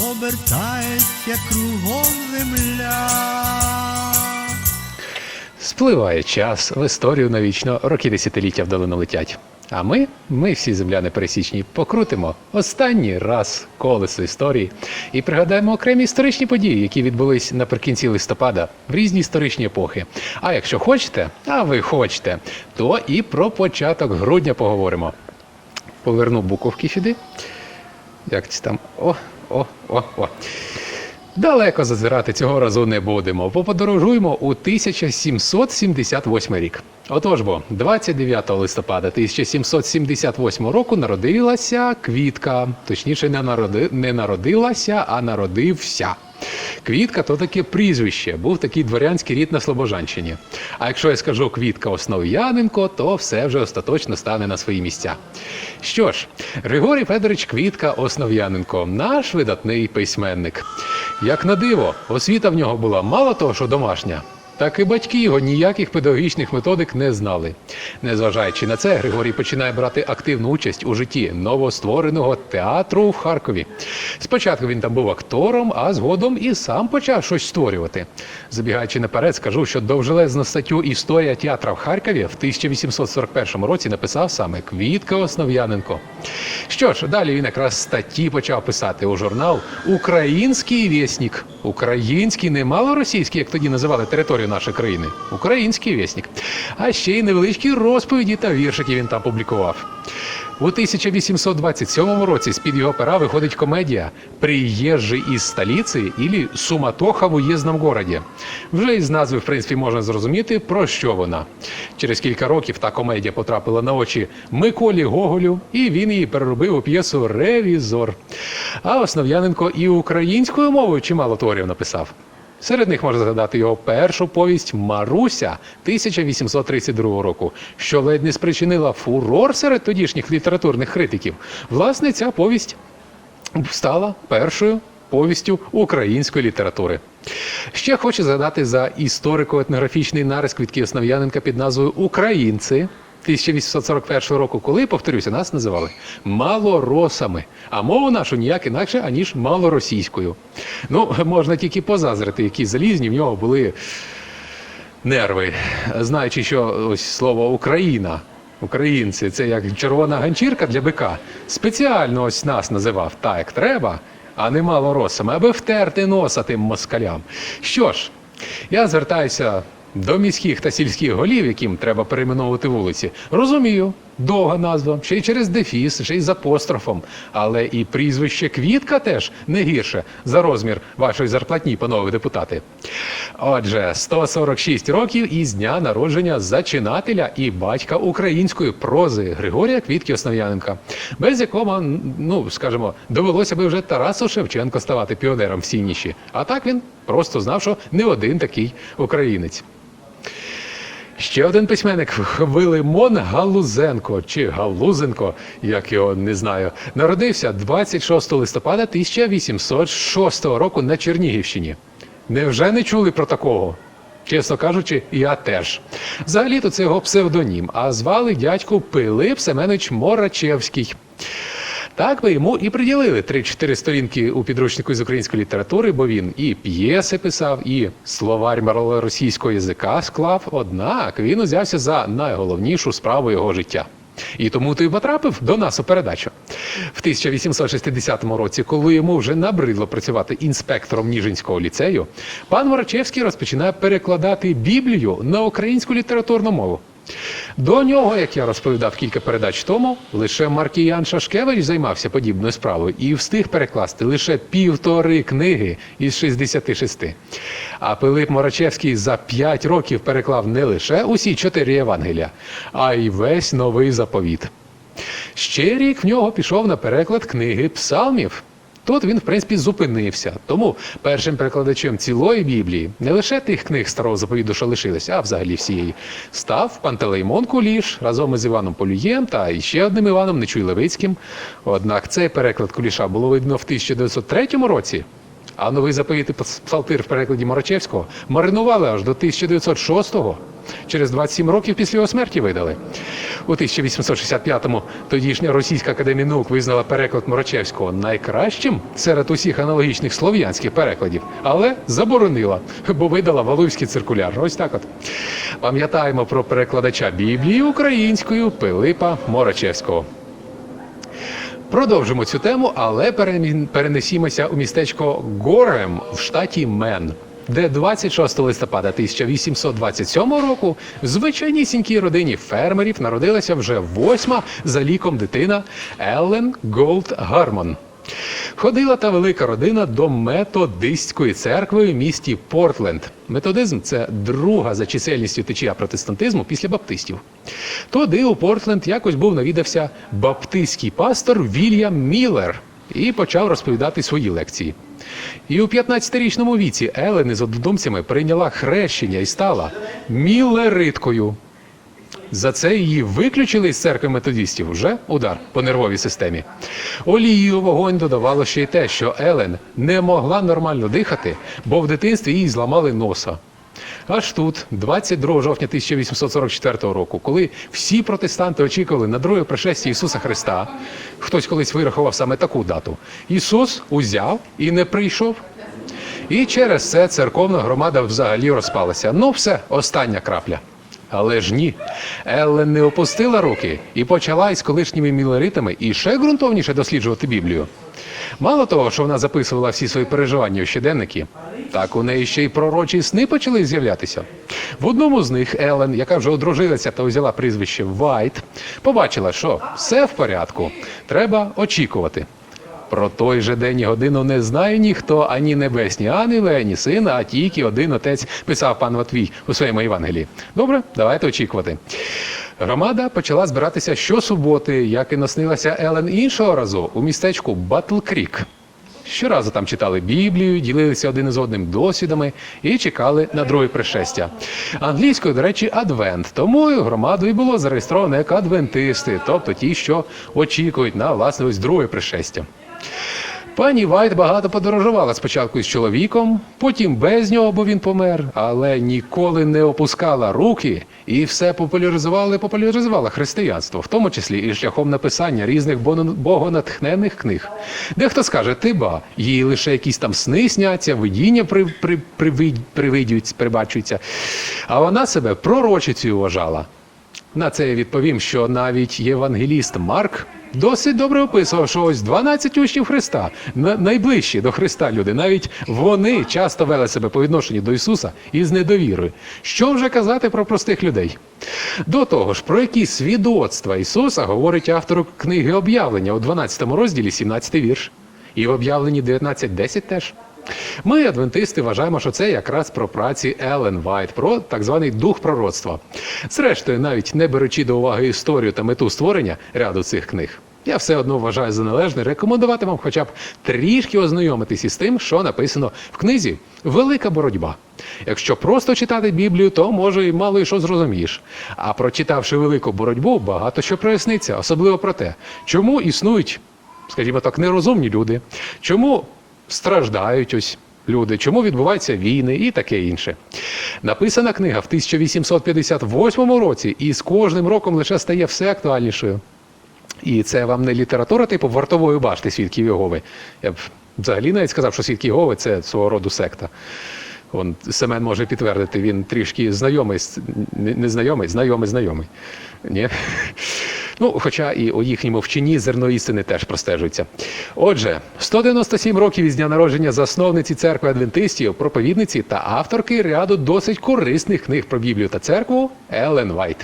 обертається кругом земля. Спливає час, в історію навічно роки десятиліття вдалину летять. А ми, ми всі земляни пересічні, покрутимо останній раз колесо історії і пригадаємо окремі історичні події, які відбулись наприкінці листопада в різні історичні епохи. А якщо хочете, а ви хочете, то і про початок грудня поговоримо. Поверну буковки сюди. Як це там? О, о, о, о. Далеко зазирати цього разу не будемо. Поподорожуємо у 1778 рік. Отож бо, 29 листопада 1778 року народилася Квітка. Точніше, не, народи... не народилася, а народився. Квітка то таке прізвище, був такий дворянський рід на Слобожанщині. А якщо я скажу Квітка Основ'яненко, то все вже остаточно стане на свої місця. Що ж, Григорій Федорович Квітка Основ'яненко, наш видатний письменник. Як на диво, освіта в нього була мало того, що домашня. Так і батьки його ніяких педагогічних методик не знали. Незважаючи на це, Григорій починає брати активну участь у житті новоствореного театру в Харкові. Спочатку він там був актором, а згодом і сам почав щось створювати. Забігаючи наперед, скажу, що довжелезну статтю Історія театра в Харкові в 1841 році написав саме Квітка Основ'яненко. Що ж, далі він якраз статті почав писати у журнал Український вєснік. Український, не мало російський, як тоді називали територію нашої країни. Український вєснік. А ще й невеличкі розповіді та віршики він там публікував. У 1827 році з-під його пера виходить комедія «Приїжджий із столиці» ілі «Суматоха в уїзному городі». Вже із назви, в принципі, можна зрозуміти, про що вона. Через кілька років та комедія потрапила на очі Миколі Гоголю, і він її переробив у п'єсу Ревізор. А Основ'яненко і українською мовою чимало творів написав. Серед них можна згадати його першу повість Маруся 1832 року, що ледь не спричинила фурор серед тодішніх літературних критиків. Власне, ця повість стала першою повістю української літератури. Ще хочу згадати за історико-етнографічний нарис Квітки Основ'яненка під назвою Українці. 1841 року, коли, повторюся, нас називали малоросами, а мову нашу ніяк інакше, аніж малоросійською. Ну, можна тільки позазрити, які залізні в нього були нерви, знаючи, що ось слово Україна. Українці, це як червона ганчірка для бика. Спеціально ось нас називав так, як треба, а не малоросами, аби втерти носа тим москалям. Що ж, я звертаюся до міських та сільських голів, яким треба перейменовувати вулиці. Розумію, довга назва, ще й через дефіс, ще й з апострофом. Але і прізвище Квітка теж не гірше за розмір вашої зарплатні, панове депутати. Отже, 146 років із дня народження зачинателя і батька української прози Григорія Квітки Основ'яненка, без якого, ну скажімо, довелося би вже Тарасу Шевченко ставати піонером в сініші. А так він просто знав, що не один такий українець. Ще один письменник Вилимон Галузенко чи Галузенко, як його не знаю, народився 26 листопада 1806 року на Чернігівщині. Невже не чули про такого? Чесно кажучи, я теж. Взагалі-то це його псевдонім, а звали дядьку Пилип Семенович Морачевський. Так би йому і приділили 3-4 сторінки у підручнику з української літератури, бо він і п'єси писав, і словарь російського язика склав. Однак він узявся за найголовнішу справу його життя. І тому ти потрапив до нас у передачу. В 1860 році, коли йому вже набридло працювати інспектором Ніжинського ліцею, пан Ворочевський розпочинає перекладати Біблію на українську літературну мову. До нього, як я розповідав кілька передач тому, лише Маркіян Шашкевич займався подібною справою і встиг перекласти лише півтори книги із 66. А Пилип Морачевський за п'ять років переклав не лише усі чотири Євангелія, а й весь новий заповіт. Ще рік в нього пішов на переклад книги псалмів. Тут він, в принципі, зупинився. Тому першим перекладачем цілої Біблії, не лише тих книг старого заповіду, що лишилися, а взагалі всієї, став Пантелеймон Куліш разом із Іваном Полюєм та іще одним Іваном Нечуй Левицьким. Однак цей переклад Куліша було видно в 1903 році. А новий заповіт псалтир в перекладі Марачевського маринували аж до 1906-го. Через 27 років після його смерті видали. У 1865-му тодішня Російська академія наук визнала переклад Морочевського найкращим серед усіх аналогічних слов'янських перекладів, але заборонила, бо видала Валуївський циркуляр. Ось так от. Пам'ятаємо про перекладача Біблії українською Пилипа Морочевського. Продовжимо цю тему, але перенесімося у містечко Горем в штаті Мен, де 26 листопада 1827 року в звичайнісінькій родині фермерів народилася вже восьма за ліком дитина Еллен Голд Гармон. Ходила та велика родина до методистської церкви в місті Портленд. Методизм це друга за чисельністю течія протестантизму після баптистів. Туди у Портленд якось був навідався баптистський пастор Вільям Міллер і почав розповідати свої лекції. І у 15-річному віці Елен із однодумцями прийняла хрещення і стала мілериткою. За це її виключили з церкви методистів. Вже удар по нервовій системі. Олію у вогонь додавало ще й те, що Елен не могла нормально дихати, бо в дитинстві їй зламали носа. Аж тут, 22 жовтня 1844 року, коли всі протестанти очікували на друге пришестя Ісуса Христа, хтось колись вирахував саме таку дату. Ісус узяв і не прийшов. І через це церковна громада взагалі розпалася. Ну, все, остання крапля. Але ж ні, Еллен не опустила руки і почала із колишніми мілеритами і ще ґрунтовніше досліджувати Біблію. Мало того, що вона записувала всі свої переживання у щоденники, так у неї ще й пророчі сни почали з'являтися. В одному з них Елен, яка вже одружилася та взяла прізвище Вайт, побачила, що все в порядку, треба очікувати. Про той же день і годину не знає ніхто, ані небесні ангели, ані сина, а тільки один отець, писав пан Матвій у своєму Євангелії. Добре, давайте очікувати. Громада почала збиратися щосуботи, як і наснилася Елен іншого разу у містечку Батл Крік. Щоразу там читали Біблію, ділилися один із одним досвідами і чекали на друге пришестя. Англійською, до речі, адвент. Тому і було зареєстровано як адвентисти, тобто ті, що очікують на власне ось друге пришестя. Пані Вайт багато подорожувала спочатку із чоловіком, потім без нього, бо він помер, але ніколи не опускала руки і все популяризувала і популяризувала християнство, в тому числі і шляхом написання різних богонатхненних книг. Дехто скаже, ти ба, їй лише якісь там сни сняться, видіння при, при, привид- привидюють, прибачуються. А вона себе пророчицею вважала. На це я відповім, що навіть євангеліст Марк досить добре описував, що ось 12 учнів Христа, найближчі до Христа люди, навіть вони часто вели себе по відношенню до Ісуса із недовірою. Що вже казати про простих людей? До того ж, про які свідоцтва Ісуса говорить автор книги об'явлення у 12 розділі, 17 вірш, і в об'явленні 19.10 теж. Ми, адвентисти, вважаємо, що це якраз про праці Елен Вайт, про так званий дух пророцтва. Зрештою, навіть не беручи до уваги історію та мету створення ряду цих книг. Я все одно вважаю за належне рекомендувати вам хоча б трішки ознайомитись із тим, що написано в книзі Велика боротьба. Якщо просто читати Біблію, то може і мало і що зрозумієш. А прочитавши велику боротьбу, багато що проясниться, особливо про те, чому існують, скажімо так, нерозумні люди, чому страждають ось люди, чому відбуваються війни і таке інше. Написана книга в 1858 році і з кожним роком лише стає все актуальнішою. І це вам не література типу вартової башти свідків Єгови. Я б взагалі навіть сказав, що свідки Єгови – це свого роду секта. Он Семен може підтвердити, він трішки знайомий, не знайомий, знайомий, знайомий. Ні? Ну, хоча і у їхньому вченні зерно істини теж простежується. Отже, 197 років із дня народження засновниці церкви адвентистів, проповідниці та авторки ряду досить корисних книг про Біблію та церкву Елен Вайт.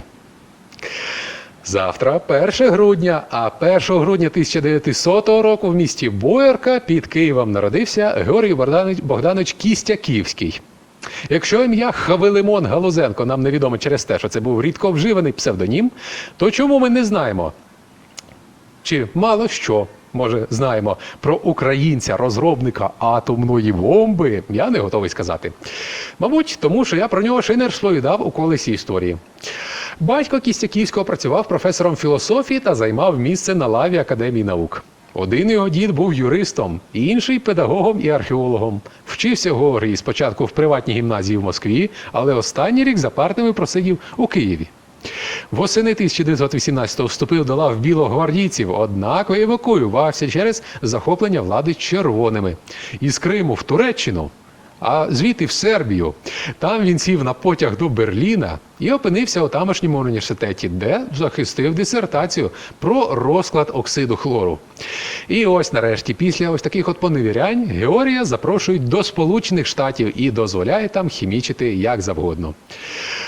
Завтра 1 грудня, а 1 грудня 1900 року в місті Боярка під Києвом народився Георгій Богданович Кістяківський. Якщо ім'я Хавилимон Галузенко нам невідомо через те, що це був рідко вживаний псевдонім, то чому ми не знаємо, чи мало що може, знаємо про українця, розробника атомної бомби, я не готовий сказати. Мабуть, тому що я про нього ще не розповідав у колесі історії. Батько Кістяківського працював професором філософії та займав місце на лаві Академії наук. Один його дід був юристом, інший педагогом і археологом. Вчився в спочатку в приватній гімназії в Москві, але останній рік за партами просидів у Києві. Восени 1918-го вступив до лав білогвардійців, однак евакуювався через захоплення влади червоними із Криму в Туреччину, а звідти в Сербію. Там він сів на потяг до Берліна і опинився у тамошньому університеті, де захистив дисертацію про розклад оксиду хлору. І ось нарешті, після ось таких от поневірянь, Георгія запрошують до Сполучених Штатів і дозволяє там хімічити як завгодно.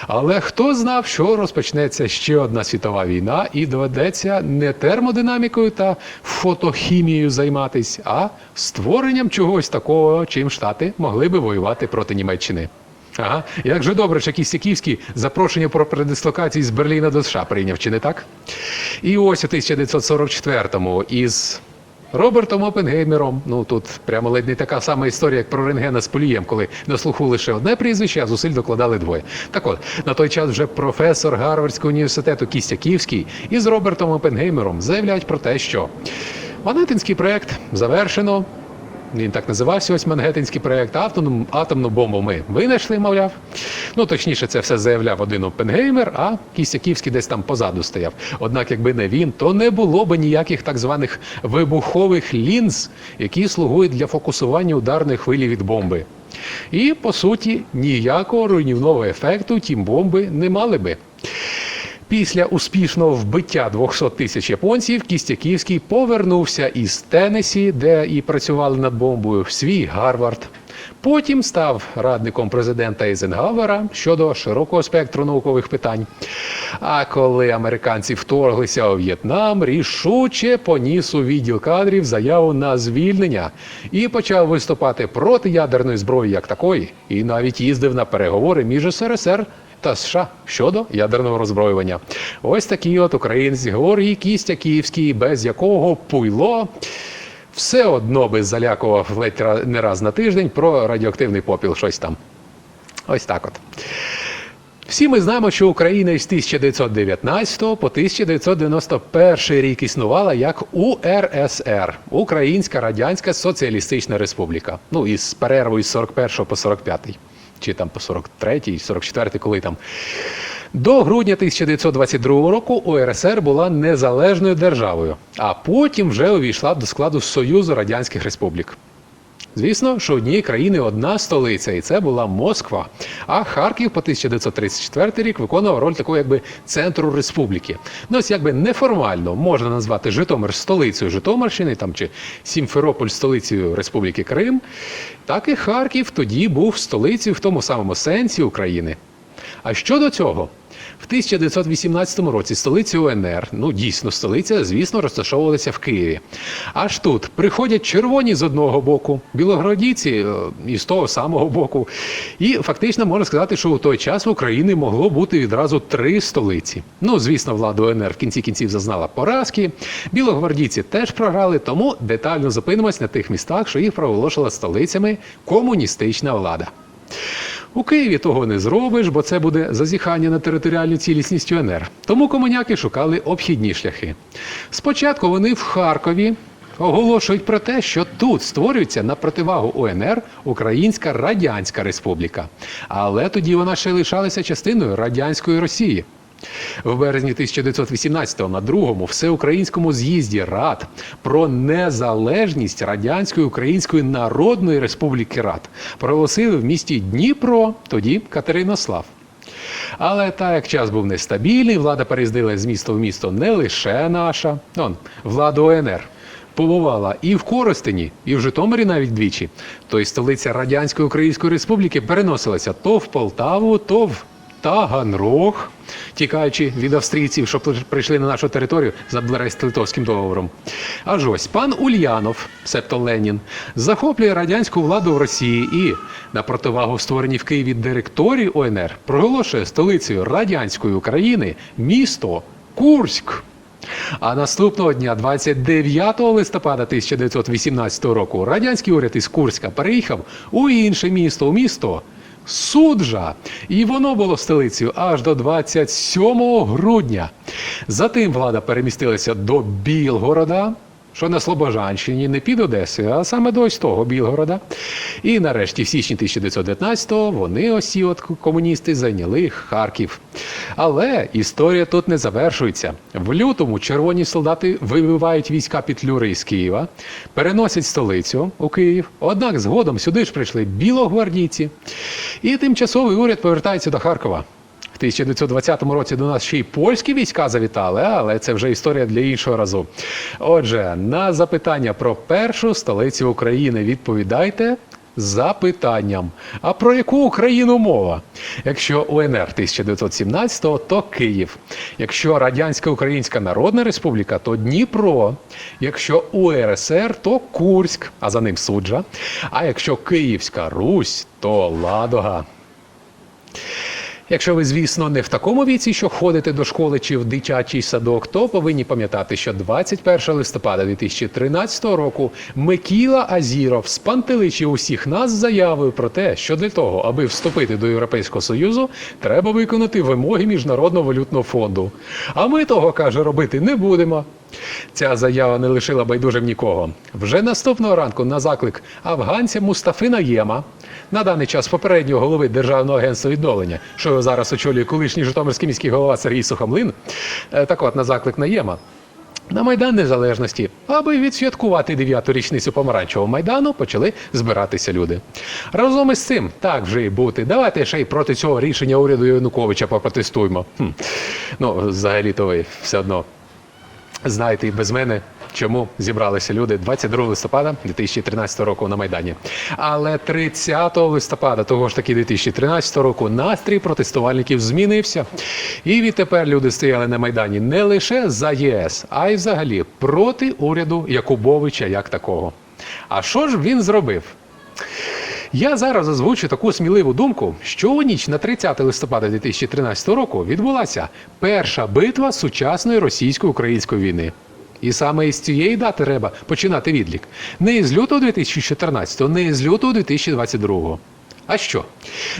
Але хто знав, що розпочнеться ще одна світова війна, і доведеться не термодинамікою та фотохімією займатись, а створенням чогось такого, чим Штати могли би воювати проти Німеччини. Ага, як же добре, що Кістяківський запрошення про передислокацію з Берліна до США прийняв, чи не так? І ось у 1944-му із Робертом Опенгеймером, ну тут прямо ледь не така сама історія, як про рентгена з Полієм, коли на слуху лише одне прізвище, а зусиль докладали двоє. Так от, на той час вже професор Гарвардського університету Кістяківський із Робертом Опенгеймером заявляють про те, що Манеттинський проект завершено. Він так називався ось Мангеттинський проєкт. Атомну, атомну бомбу ми винайшли, мовляв. Ну, точніше, це все заявляв один Опенгеймер, а Кістяківський десь там позаду стояв. Однак, якби не він, то не було б ніяких так званих вибухових лінз, які слугують для фокусування ударної хвилі від бомби. І, по суті, ніякого руйнівного ефекту тім бомби не мали би. Після успішного вбиття 200 тисяч японців Кістяківський повернувся із Теннесі, де і працювали над бомбою, в свій Гарвард. Потім став радником президента Ейзенгауера щодо широкого спектру наукових питань. А коли американці вторглися у В'єтнам, рішуче поніс у відділ кадрів заяву на звільнення і почав виступати проти ядерної зброї як такої, і навіть їздив на переговори між СРСР та США щодо ядерного роззброювання. Ось такий от українець Георгій Кістяківський, без якого пуйло все одно би залякував ледь не раз на тиждень про радіоактивний попіл, щось там. Ось так от. Всі ми знаємо, що Україна із 1919 по 1991 рік існувала як УРСР Українська Радянська Соціалістична Республіка. Ну, із перервою з 41 по 45 чи там по 43, 44, коли там. До грудня 1922 року УРСР була незалежною державою, а потім вже увійшла до складу Союзу Радянських Республік. Звісно, що однієї країни одна столиця, і це була Москва. А Харків по 1934 рік виконував роль такого якби центру республіки. Ну ось якби неформально можна назвати Житомир столицею Житомирщини там чи Сімферополь столицею Республіки Крим. Так і Харків тоді був столицею в тому самому сенсі України. А щодо цього, в 1918 році столиця УНР, ну дійсно столиця, звісно, розташовувалася в Києві. Аж тут приходять червоні з одного боку, білогородійці е, із того самого боку. І фактично можна сказати, що у той час в Україні могло бути відразу три столиці. Ну, звісно, влада УНР в кінці кінців зазнала поразки. Білогвардійці теж програли, тому детально зупинимось на тих містах, що їх проголошила столицями комуністична влада. У Києві того не зробиш, бо це буде зазіхання на територіальну цілісність УНР. Тому комуняки шукали обхідні шляхи. Спочатку вони в Харкові оголошують про те, що тут створюється на противагу УНР Українська Радянська Республіка. Але тоді вона ще лишалася частиною радянської Росії. В березні 1918-го на другому всеукраїнському з'їзді Рад про незалежність Радянської Української Народної Республіки Рад проголосили в місті Дніпро, тоді Катеринослав. Але так як час був нестабільний, влада переїздила з міста в місто не лише наша, он, влада ОНР. Побувала і в Коростені, і в Житомирі навіть двічі. То столиця Радянської Української Республіки переносилася то в Полтаву, то в Таганрог, тікаючи від австрійців, що прийшли на нашу територію за Брест-Литовським договором. Аж ось пан Ульянов, себто Ленін, захоплює радянську владу в Росії і на противагу створеній в Києві директорії ОНР проголошує столицею радянської України місто Курськ. А наступного дня, 29 листопада 1918 року, радянський уряд із Курська переїхав у інше місто, у місто Суджа. І воно було столицею аж до 27 грудня. Затим влада перемістилася до Білгорода. Що на Слобожанщині, не під Одесою, а саме до ось того Білгорода. І нарешті, в січні 1919-го, вони осі от комуністи зайняли Харків. Але історія тут не завершується. В лютому червоні солдати вибивають війська Петлюри з Києва, переносять столицю у Київ. Однак згодом сюди ж прийшли білогвардійці. І тимчасовий уряд повертається до Харкова. В 1920 році до нас ще й польські війська завітали, але це вже історія для іншого разу. Отже, на запитання про першу столицю України відповідайте запитанням. А про яку Україну мова? Якщо УНР 1917-го, то Київ. Якщо Радянська Українська Народна Республіка, то Дніпро. Якщо УРСР, то Курськ, а за ним суджа. А якщо Київська Русь, то Ладога. Якщо ви, звісно, не в такому віці, що ходите до школи чи в дитячий садок, то повинні пам'ятати, що 21 листопада 2013 року Микіла Азіров спантеличив усіх нас заявою про те, що для того, аби вступити до Європейського Союзу, треба виконати вимоги Міжнародного валютного фонду. А ми того каже робити не будемо. Ця заява не лишила байдужим нікого. Вже наступного ранку на заклик афганця Мустафи Наєма, на даний час попереднього голови Державного агентства відновлення, що зараз очолює колишній Житомирський міський голова Сергій Сухомлин. е, Так от, на заклик Наєма. На Майдан Незалежності, аби відсвяткувати дев'яту річницю помаранчевого майдану, почали збиратися люди. Разом із цим, так вже і бути. Давайте ще й проти цього рішення уряду Януковича попротестуємо. Хм. Ну, взагалі, то ви все одно знаєте і без мене, чому зібралися люди 22 листопада 2013 року на Майдані. Але 30 листопада того ж таки 2013 року настрій протестувальників змінився. І відтепер люди стояли на Майдані не лише за ЄС, а й взагалі проти уряду Якубовича як такого. А що ж він зробив? Я зараз озвучу таку сміливу думку, що у ніч на 30 листопада 2013 року відбулася перша битва сучасної російсько-української війни. І саме із цієї дати треба починати відлік. Не із лютого 2014, не із лютого 2022. А що?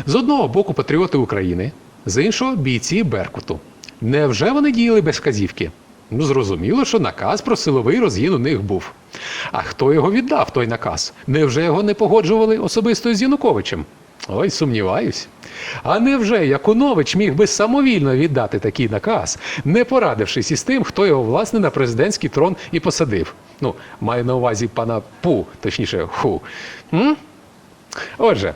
З одного боку патріоти України, з іншого бійці Беркуту. Невже вони діяли без вказівки? Ну, зрозуміло, що наказ про силовий розгін у них був. А хто його віддав, той наказ? Невже його не погоджували особисто з Януковичем? Ой, сумніваюсь. А невже Якунович міг би самовільно віддати такий наказ, не порадившись із тим, хто його власне на президентський трон і посадив? Ну, маю на увазі пана Пу, точніше, ху. М? Отже,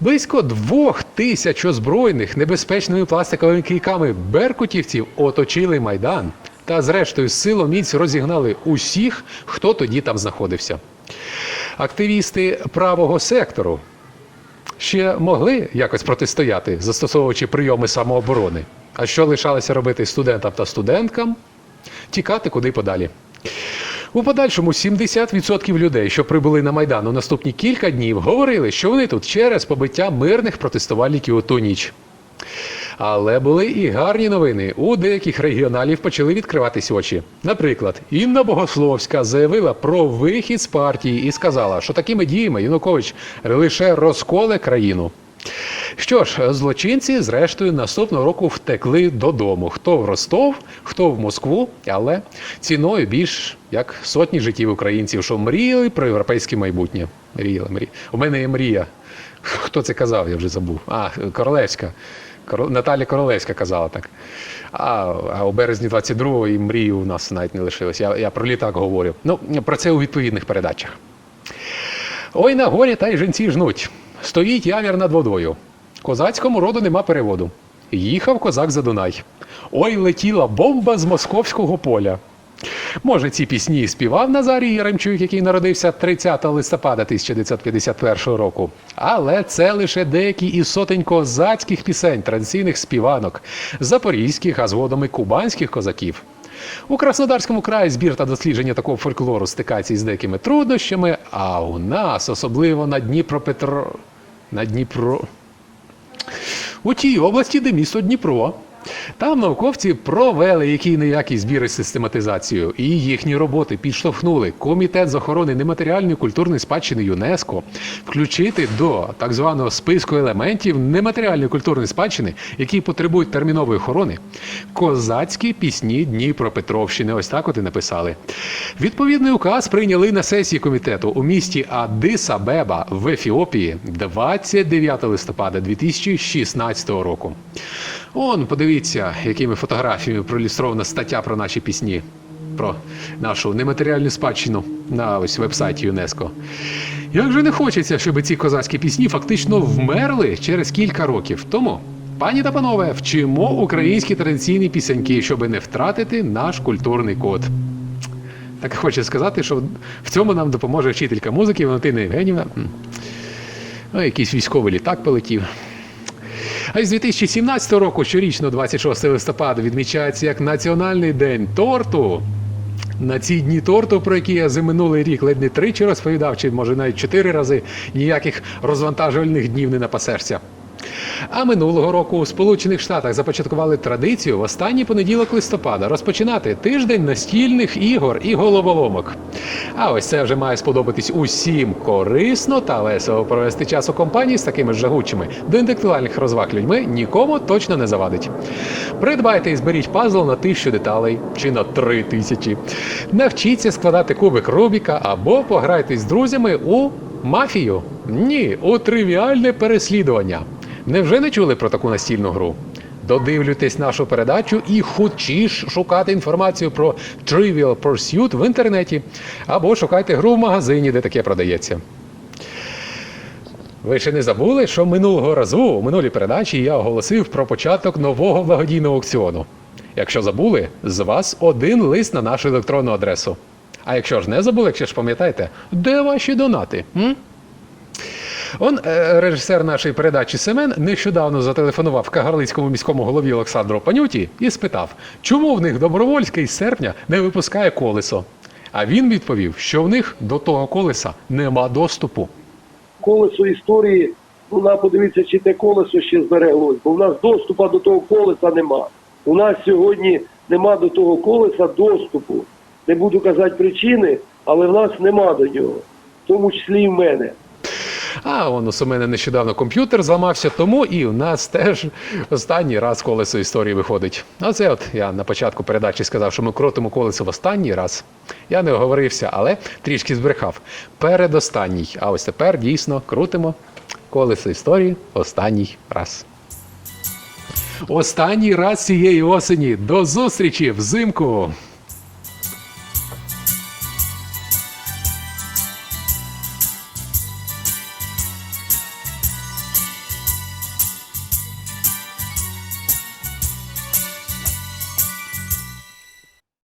близько двох тисяч озброєних небезпечними пластиковими кійками беркутівців оточили майдан та, зрештою, силоміць розігнали усіх, хто тоді там знаходився. Активісти правого сектору ще могли якось протистояти, застосовуючи прийоми самооборони. А що лишалося робити студентам та студенткам? Тікати куди подалі. У подальшому 70% людей, що прибули на Майдан у наступні кілька днів, говорили, що вони тут через побиття мирних протестувальників у ту ніч. Але були і гарні новини. У деяких регіоналів почали відкриватись очі. Наприклад, Інна Богословська заявила про вихід з партії і сказала, що такими діями Янукович лише розколе країну. Що ж, злочинці, зрештою, наступного року втекли додому. Хто в Ростов, хто в Москву, але ціною більш як сотні життів українців, що мріяли про європейське майбутнє. Мріяли, мріяли. У мене є мрія. Хто це казав, я вже забув. А, Королевська. Наталя Королевська казала так. А, а у березні 22-го і мрії у нас навіть не лишилось. Я, я про літак говорю. Ну, про це у відповідних передачах. Ой на горі та й жінці жнуть. Стоїть явір над водою. Козацькому роду нема переводу. Їхав козак за Дунай. Ой, летіла бомба з московського поля. Може, ці пісні співав Назарій Яремчук, який народився 30 листопада 1951 року. Але це лише деякі із сотень козацьких пісень, традиційних співанок, запорізьких, а згодом і кубанських козаків. У Краснодарському краї збір та дослідження такого фольклору стикається із деякими труднощами, а у нас, особливо на Дніпропетро. На Дніпро. У тій області, де місто Дніпро, Там науковці провели який неякий збір і систематизацію, і їхні роботи підштовхнули комітет з охорони нематеріальної культурної спадщини ЮНЕСКО включити до так званого списку елементів нематеріальної культурної спадщини, які потребують термінової охорони, козацькі пісні Дніпропетровщини. Ось так от і написали. Відповідний указ прийняли на сесії комітету у місті Адис-Абеба в Ефіопії 29 листопада 2016 року. Он, подивіться, якими фотографіями проілюстрована стаття про наші пісні, про нашу нематеріальну спадщину на ось вебсайті ЮНЕСКО. Як же не хочеться, щоб ці козацькі пісні фактично вмерли через кілька років. Тому, пані та панове, вчимо українські традиційні пісеньки, щоб не втратити наш культурний код. Так хочу сказати, що в цьому нам допоможе вчителька музики Валентина Євгенівна. Ну, якийсь військовий літак полетів. А з 2017 року, щорічно, 26 листопада, відмічається як Національний день торту. На ці дні торту, про які я за минулий рік ледь не тричі розповідав, чи може навіть чотири рази, ніяких розвантажувальних днів не напасешся. А минулого року у Сполучених Штатах започаткували традицію в останній понеділок листопада розпочинати тиждень настільних ігор і головоломок. А ось це вже має сподобатись усім корисно та весело провести час у компанії з такими жагучими до інтелектуальних розваг людьми нікому точно не завадить. Придбайте і зберіть пазл на тисячу деталей чи на три тисячі. Навчіться складати кубик Рубіка або пограйтесь з друзями у мафію. Ні, у тривіальне переслідування. Невже не чули про таку настільну гру? Додивлюйтесь нашу передачу і хочеш шукати інформацію про Trivial Pursuit в інтернеті, або шукайте гру в магазині, де таке продається. Ви ще не забули, що минулого разу у минулій передачі я оголосив про початок нового благодійного аукціону. Якщо забули, з вас один лист на нашу електронну адресу. А якщо ж не забули, якщо ж пам'ятаєте, де ваші донати? М? Он е, режисер нашої передачі Семен нещодавно зателефонував Кагарлицькому міському голові Олександру Панюті і спитав, чому в них Добровольський з серпня не випускає колесо. А він відповів, що в них до того колеса нема доступу. колесо історії, ну на подивіться, чи те колесо ще збереглось, бо в нас доступу до того колеса нема. У нас сьогодні нема до того колеса доступу. Не буду казати причини, але в нас нема до нього, в тому числі і в мене. А он у мене нещодавно комп'ютер зламався, тому і у нас теж останній раз колесо історії виходить. Оце от я на початку передачі сказав, що ми крутимо колесо в останній раз. Я не оговорився, але трішки збрехав. Передостанній. А ось тепер дійсно крутимо колесо історії останній раз. Останній раз цієї осені. До зустрічі взимку!